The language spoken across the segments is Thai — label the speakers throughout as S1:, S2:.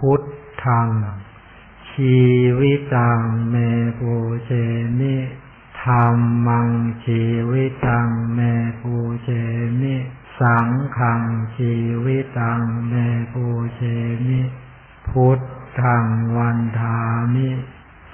S1: พุทธังชีวิตังเมปูเชมิธรรมังชีวิตังเมปูเชมิสังขังชีวิตังเมปูเชมิพุทธังวันทามิ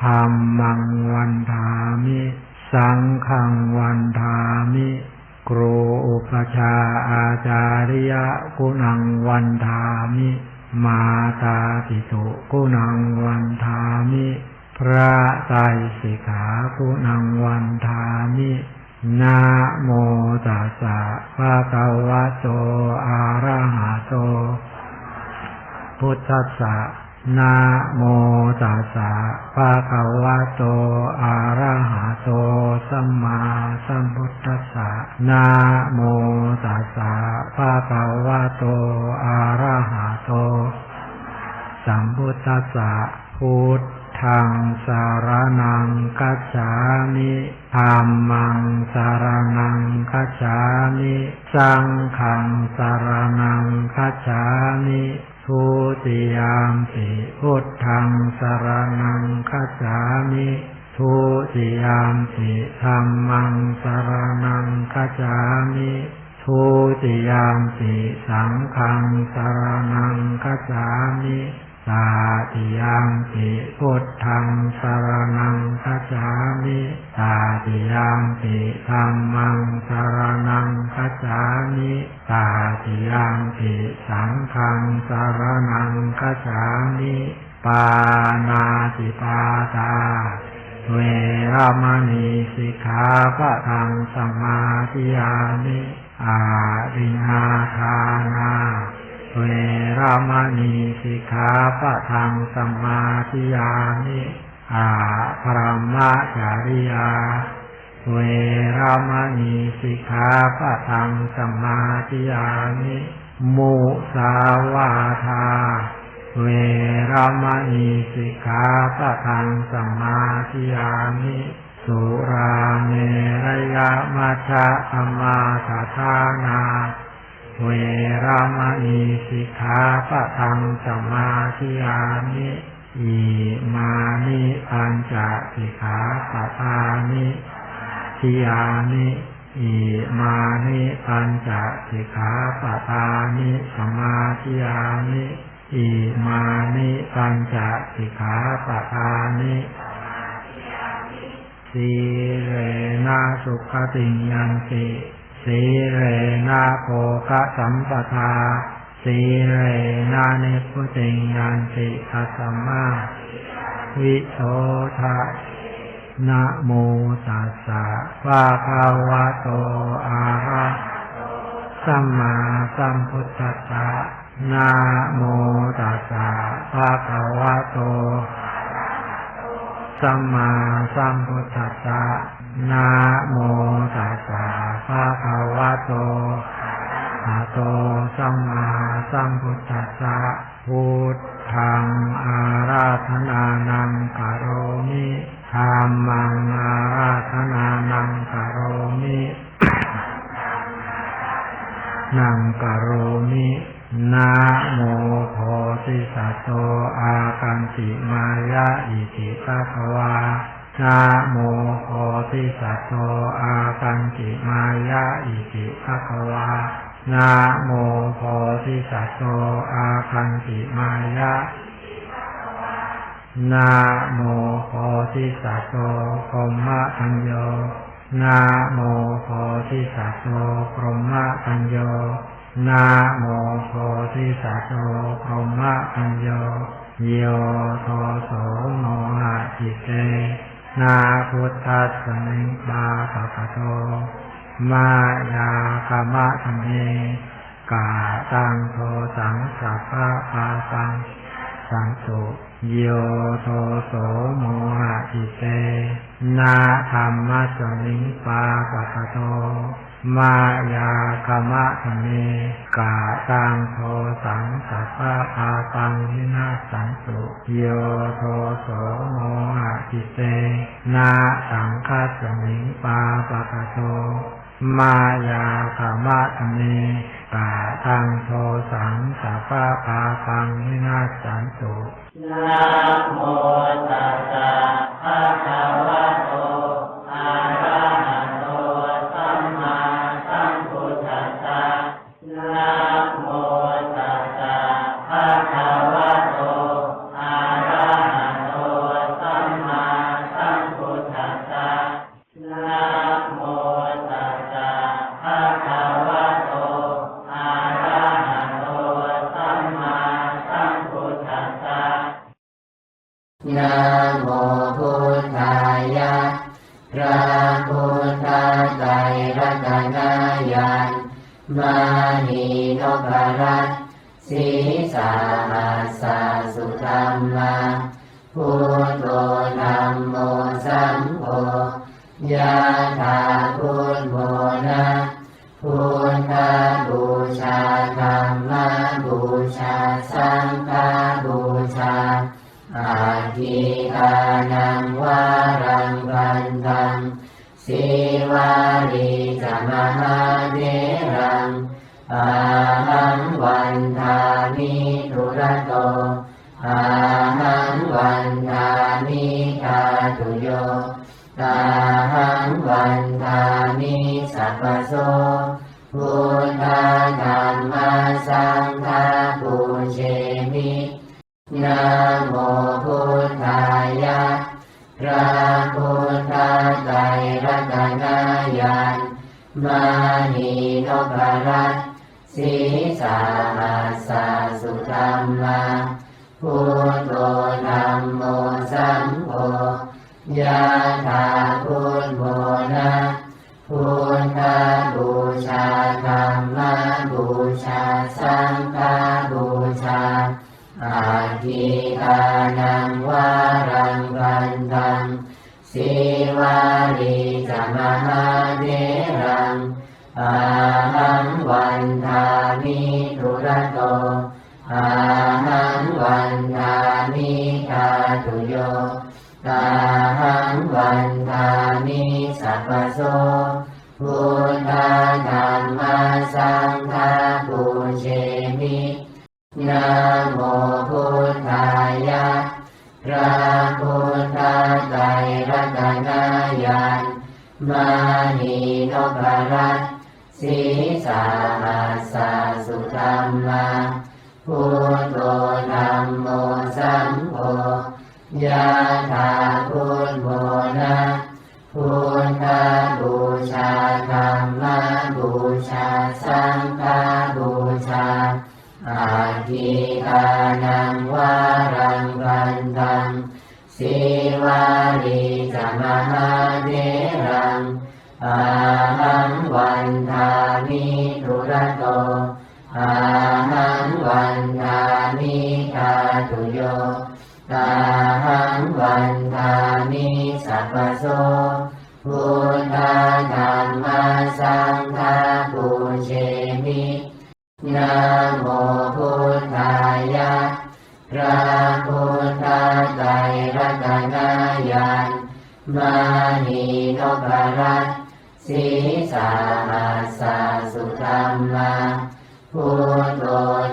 S1: ธรรมังวันทามิ สังขังวันทามิครูอุปชาอาจาริยะกุณังวันทามิ มาตาปิตุกุณังวันทามิ พระไตรสิกขากุณังวันทามินะโมตัสสะภะคะวะโตอะระหะโต พุทธัสสะ นะโมตัสสะภะคะวะโต อะระหะโต สัมมาสัมพุทธัสสะนะโมตัสสะภะคะวะโต อะระหะโต สัมพุทธัสสะพุทธังสารนังกัจฉามิธรรมังสารนังกัจฉามิ สังฆังสารนังกัจฉามิ ทุติยามปิพุทธังสารนังคัจฉามิทุติยามปิธรรมังสารนังคัจฉามิทุติยามปิสังฆังสารนังคัจฉามิ ตาติยามปิพุทธังสารนังคัจฉามิตาติยามปิธรรมังสารนังคัจฉามิตาติยามปิสังฆังสารนังคัจฉามิปานาติปาตาเวรมณีสิกขาปะทังสมาธิยามิอารินาทานา เวรามณีสิกขาปะทังสมาธิยามิอาพรหมจาริยา เวรามณีสิกขาปะทังสมาธิยามิมุสาวาทา เวรามณีสิกขาปะทังสมาธิยามิสุราเมรยะมัชฌะอมาทาทานา เวรมณีสิกขาปะทังสมาธิยามิอิมานิปัญจสิกขาปะทานิทิยามิอิมานิปัญจสิกขาปะทานิสมาธิยามิอิมานิปัญจสิกขาปะทานิสีเรนะสุขติงยันติ สีเรนะโภคะสัมปทา สีเรนะนิพุติงยันติทัสมมาวิโสทะนะโมตัสสะภะคะวะโตอะระสัมมาสัมพุทธัสสะนะโมตัสสะภะคะวะโต สัมมาสัมพุทธัสสะ นะโมตัสสะภะคะวะโตอะโตสัมมาสัมพุทธัสสะพุทธังอาราธนานังกโรมิธรรมังอาราธนานังกโรมินังกโรมินะโมโพธิสัตว์โตอาคันติมายะอิติภะคะวา นะโมโพธิสัตว์โตอาคันติมายะอิติภะคะวานะโมโพธิสัตว์โตอาคันติมายะนะโมโพธิสัตว์โตพรหมทัญโยนะโมโพธิสัตว์โตพรหมทัญโยนะโมโพธิสัตว์โตพรหมอัญโยโยโทโสโมหะจิเต นาพุทธัสมิบาปะกะโต มายากามะธรรมเมกาตังโทสังสัพพะปาสัง สังสุโยโทโสโมหะจิเต นาธรรมะสมิปาปะกะโต มายากามะธรรมเมกาตังโทสังสัพพะอาตังวินาสันสุโยโทโสโจิเต นาสังคัสสมิงปาปะกะโต มายาขมัตเมปาทังโทสังสัพพะปาปังวินาสันตุ
S2: นะโมตัสสะภะคะวะโตอะระหะโตสัมมาสัมพุทธัสสะนะ นะโมพุทธายะพระพุทธไตรรัตนายานมานีนพรัตสีสาหัสสะสุธรรมาพุทโธธัมโมสัมโฆยะถา จะมหาเดรังอาหังวันทามิทุระโตอาหังวันทามิทาตุโยอาหังวันทามิสัพพโสพุทธธรรมสังฆปูเชมินะา ระพุทธไตรรัตนายานมานีนพรัตสีสาหัสสะสุธรรมาพุทโธธัมโมสัมโฆยะถาพุทโมนะพุทธบูชาธรรมบูชาสังฆบูชาอาทิทานัง สิวานิจะมหาเทรังอาหังวันทามิทุระโตอาหังวันทามิทาตุโย สีสาหัสสะสุธรรมาพุทโธ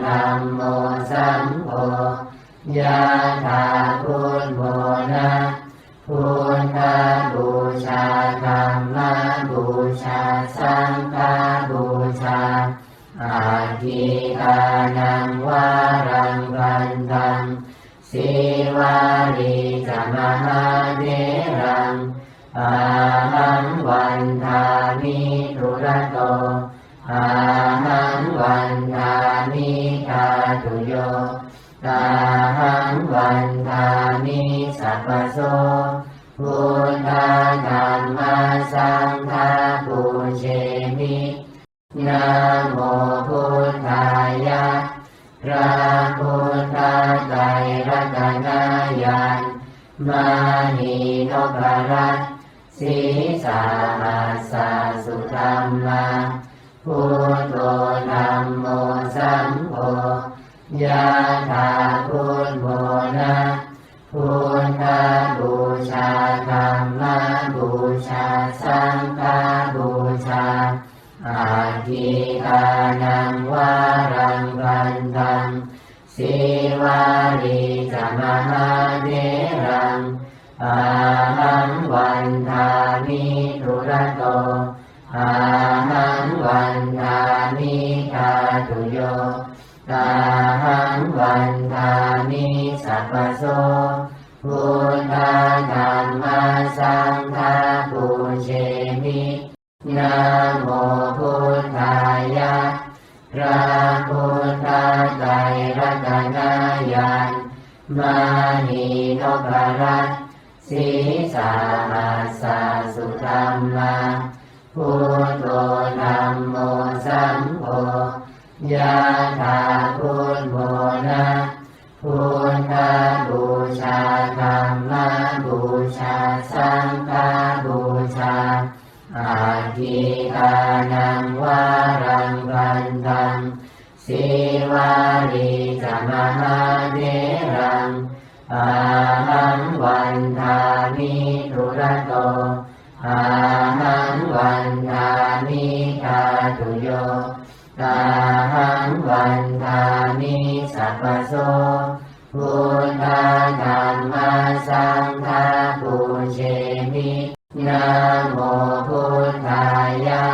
S2: ธัมโมสัมโฆยะถาพุทโมนะพุทธบูชาธรรมบูชาสังฆบูชาอาทิทานังวารังกันตังสีวารีจมหาเดรัง อาหังวันทามิทุระโตอาหังวันทามิทาตุโยอาหังวันทามิสัพพโสพุทธธรรมสังฆปูเชมินะโมพุทธายะพระพุทธไตรรัตนายานมานีนพรัตน์ สีสามาสสาสุธรรมาพุทโธนรโมสัมโฆยะถาพุทโมนะพุทธบูชาธรรมบูชาสังฆบูชาอาทิทานังวารังวันตังสีวาริจมหาเดรังอา วันทามิทุระโตอาหังวันทามิทาตุโยอาหังวันทามิสัพพโสพุทธาธัมมสังฆาปูเชมินะโมพุทธายะพระพุทธไตรรัตนายานมานีนพรัต สีสามาสาสุธรรมาพุทโธธัมโมสัมโฆยะถาพุทโมนะพุทธบูชาธรรมบูชาสังฆบูชาอาทิตานังวารังกันตังสีวารีจะมหาเดรังอาหัง วันทามิทุระโตอาหังวันทามิทาตุโยอาหังวันทามิสัพพโสพุทธาธัมมาสังฆาปูเชมินะโมพุทธายะ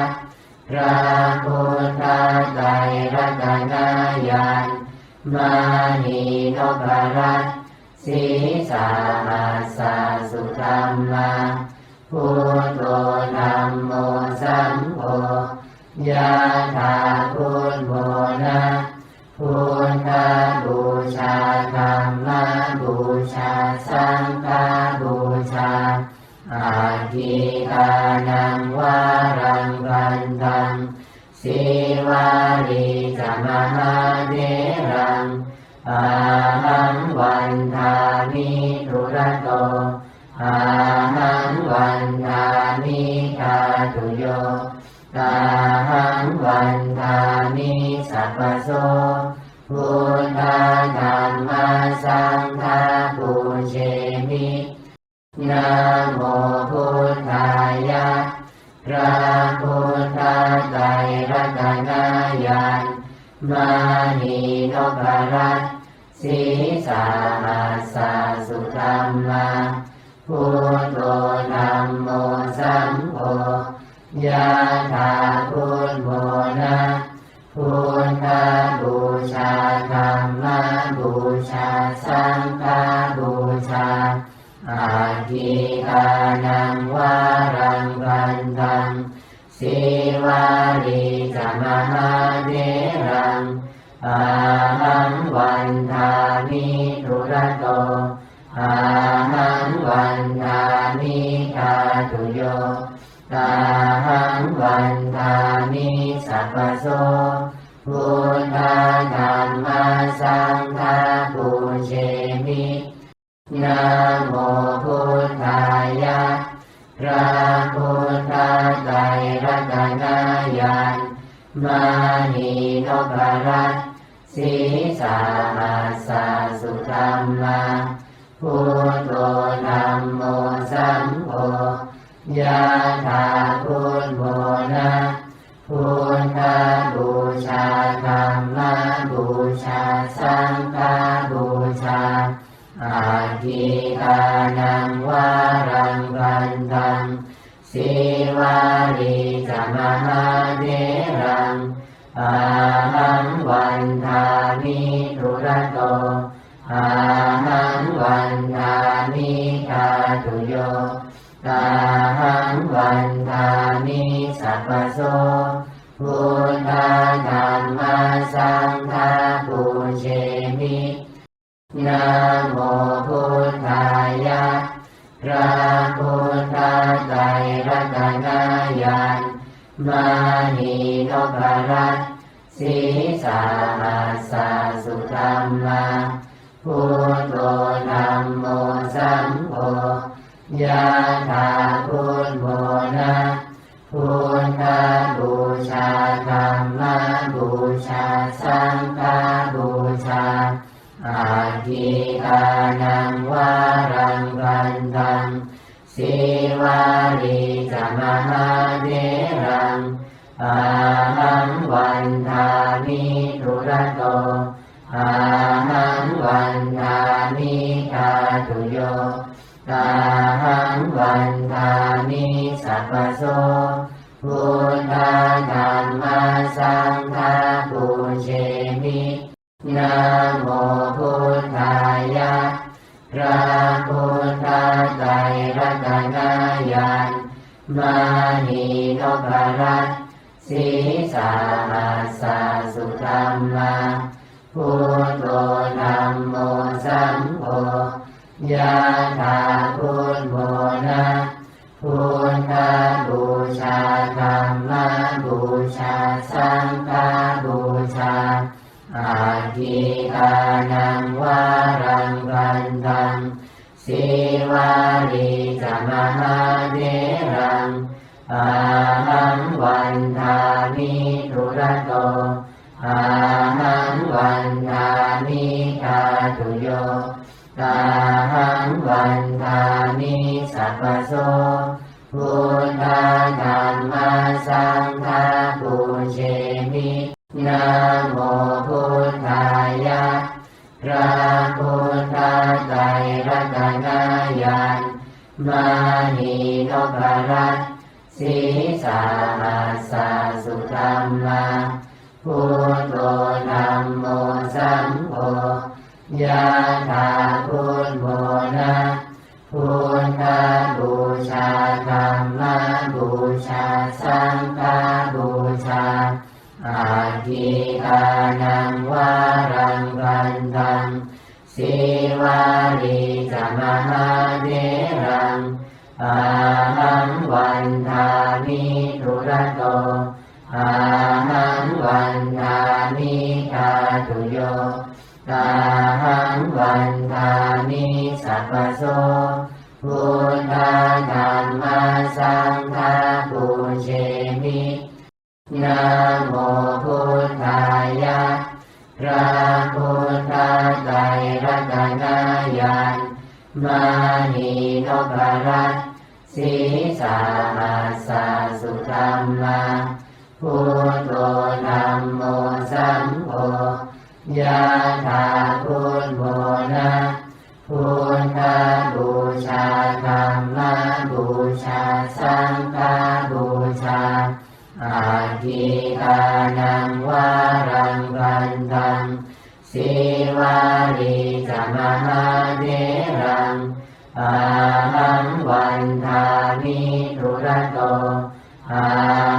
S2: พระพุทธไตรรัตนายานมานีนพรัต สีสามาสาสุธรรมาพุทโธธัมโมสัมโฆยะถาพุทโมนะพุทธบูชาธรรมบูชาสังฆบูชาอาทิตานังวารังกันตังสีวารีจะมหาเดรังอาห วันทามิทุระโตอาหังวันทามิทาตุโยอาหังวันทามิสัพพโสพุทธาธัมมาสังฆาปูเชมินะโมพุทธายะพระพุทธไตรรัตนายานมานีนพรัตน์ สีสามาสาสุธรรมาพุทโธธัมโมสัมโฆยะถาพุทโมนะพุทธบูชาธรรมบูชาสังฆบูชาอาทิตานังวารังกันตังสีวารีจะมหาเดรังอา ทามิทุระโต บูชา สังฆบูชาอาทิตานังวารังกันตังสีวารีจมหาเดรังอาหังวันทามิทุระโตอาหังวันทามิทาตุโยอาหังวันทามิสัพพโสพุ เชมินะโมพุทธายะพระพุทธไตรรัตนายานมานีนพรัตสีสามาสสุธรรมาพุทโธธัมโมสัมโฆยะถาพุทโมนะพุทธบูชาธรรมบูชาสังฆา อาทิตานังวารังกันตังสีวารีจมหาเดรังอาหังวันทามิทุระโตอาหังวันทามิทาตุโยตาหังวันทามิสัพพโสพุทธาธรรมสังฆาปูเชมินะ สีสาหัสสะสุธรรมาพุทโธธัมโมสัมโฆยะถาพุทโมนะพุทธบูชาธรรมบูชาสังฆบูชาอาทิทานังวารังกันตังสีวาลีจามหาเดรังอา รัตน์สีสาหัสสุธรรมาพุทโธธัมโมสัมโฆยะถาพุทโมนะพุทธบูชาธรรมบูชาสังฆบูชาอาทิทานังวารังกันตังสีวาลีจามหาเดรังอา นะโมพุทธายะพระพุทธไตรรัตนายานมานีนพรัตสีสาหัสสะสุธรรมาพุทโธธัมโมสัมโฆยะถา สีวาลีจามหาเดรังอาหังวันทามิทุระโตอา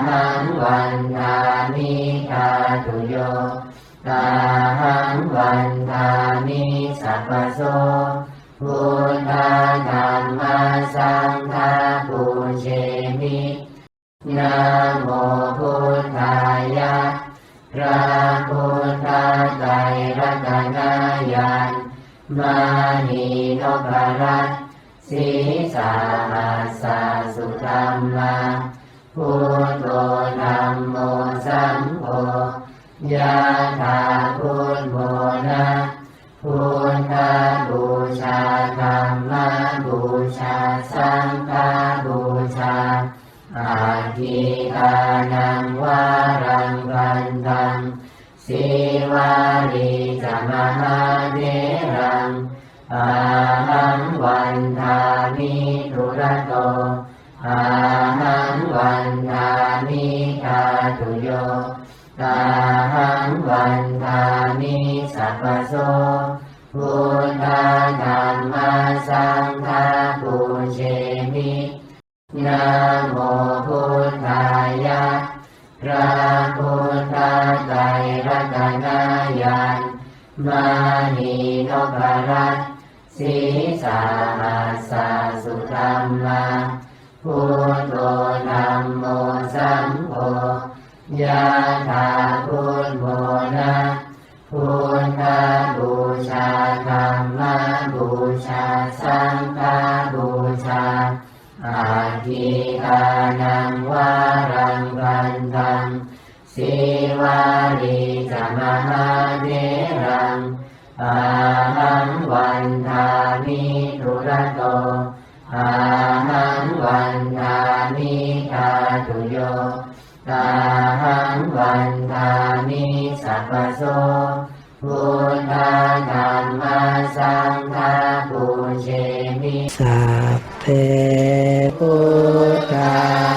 S2: หังวันทามิทาตุโยตาหังวันทามิสัพพโสพุทธาธรรมสังฆาปูเชมินะโมพุทธายะพระ รรัตนายานมานีนพรัตสีสาหัสสะสุธรรมาพุทโธธรรมโมสัมโฆยะถา นายานมานีนพรัตสีสาหัสสะสุธรรมาพุทโธธัมโมสัมโฆยะถาพุทโมนะพุทธบูชาธรรมบูชาสังฆบูชาอาทิทานังวารังกันตังสีวาลี จามหาเดรังอาหังวันทามิทุระโตอาหังวันทามิทาตุโยตาหังวันทามิสัพพโสพุทธาธรรมสังฆา
S3: ปูเชมิ
S2: สัพเพพุทธา